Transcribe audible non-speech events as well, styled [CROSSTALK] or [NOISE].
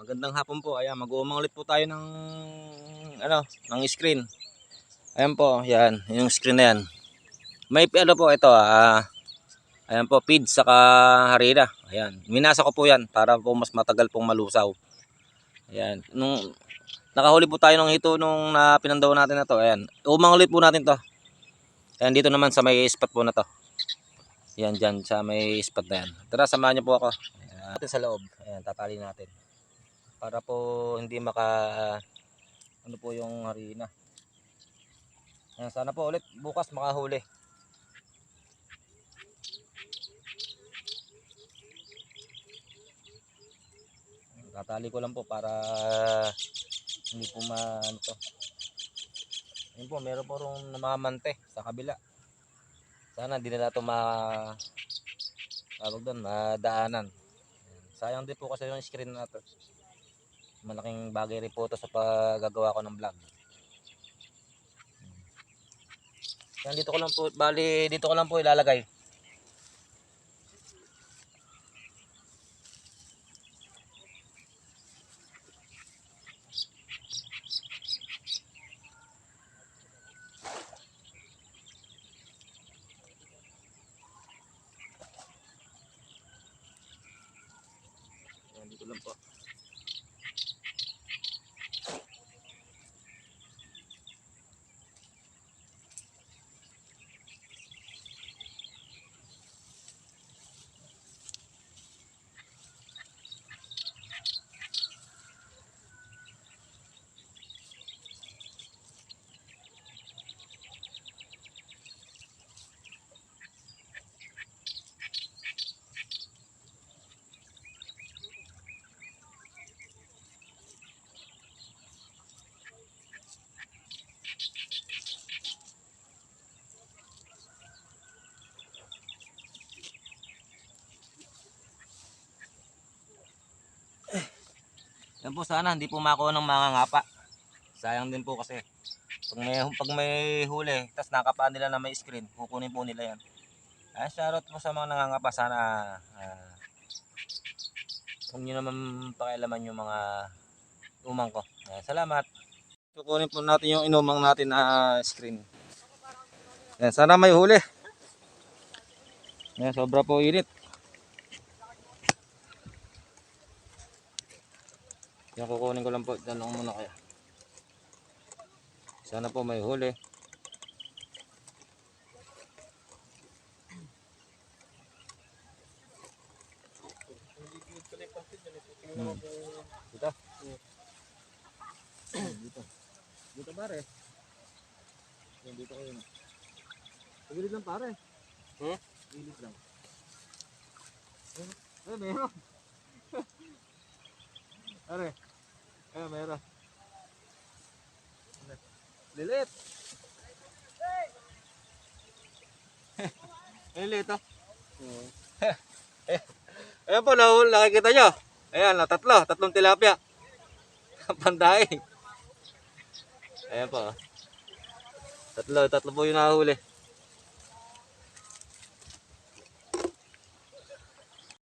magandang hapon po. Ayan, mag-uumang ulit po tayo ng ano, ng screen. Ayan po, yan, yung screen na yan. May ano po ito, ah, ayan po, feed saka harina. Ayan, minasa ko po yan para po mas matagal pong malusaw. Ayan, nung nakahuli po tayo ng hito nung na pinandaw natin na to. Ayan, umang ulit po natin to. Ayan, dito naman sa may spot po na to. Yan dyan sa may spot na yan. Tara, samahan niyo po ako. Ayan, sa loob. Ayan, tatali natin. Para po hindi maka ano po yung harina. Ayan, sana po ulit bukas makahuli. Tatali ko lang po para hindi po ma ano to. Ayun po, meron po rong namamante sa kabila. Sana hindi nila ito ma tawag doon, madaanan. Ayan. Sayang din po kasi yung screen na to. Malaking bagay rin po ito sa paggagawa ko ng vlog. Yan dito ko lang po, bali dito ko lang po ilalagay. Yan dito lang po. Yan po sana hindi po makuha ng mga ngapa. Sayang din po kasi pag may pag may huli, tapos nakapaan nila na may screen, kukunin po nila yan. Ay, shoutout po sa mga nangangapa sana ah, huwag nyo naman pakialaman yung mga umang ko. Ayan, salamat. Kukunin po natin yung inumang natin na screen. Ayan, sana may huli. Ayan, sobra po init. Yan kukunin ko lang po. Lang muna kaya. Sana po may huli. Hmm. Dito. Dito. Dito pare. Yan dito kayo na. Pagilid lang pare. Hmm? Pagilid lang. Eh, meron. [LAUGHS] Pare. Eh, meron. Lilit. [LAUGHS] Lilit oh. [LAUGHS] Ayan po, nakikita nyo. Ayan, na tatlo, tatlong tilapia. [LAUGHS] Panday. Ayan po. oh. Tatlo, tatlo po yung nahuli.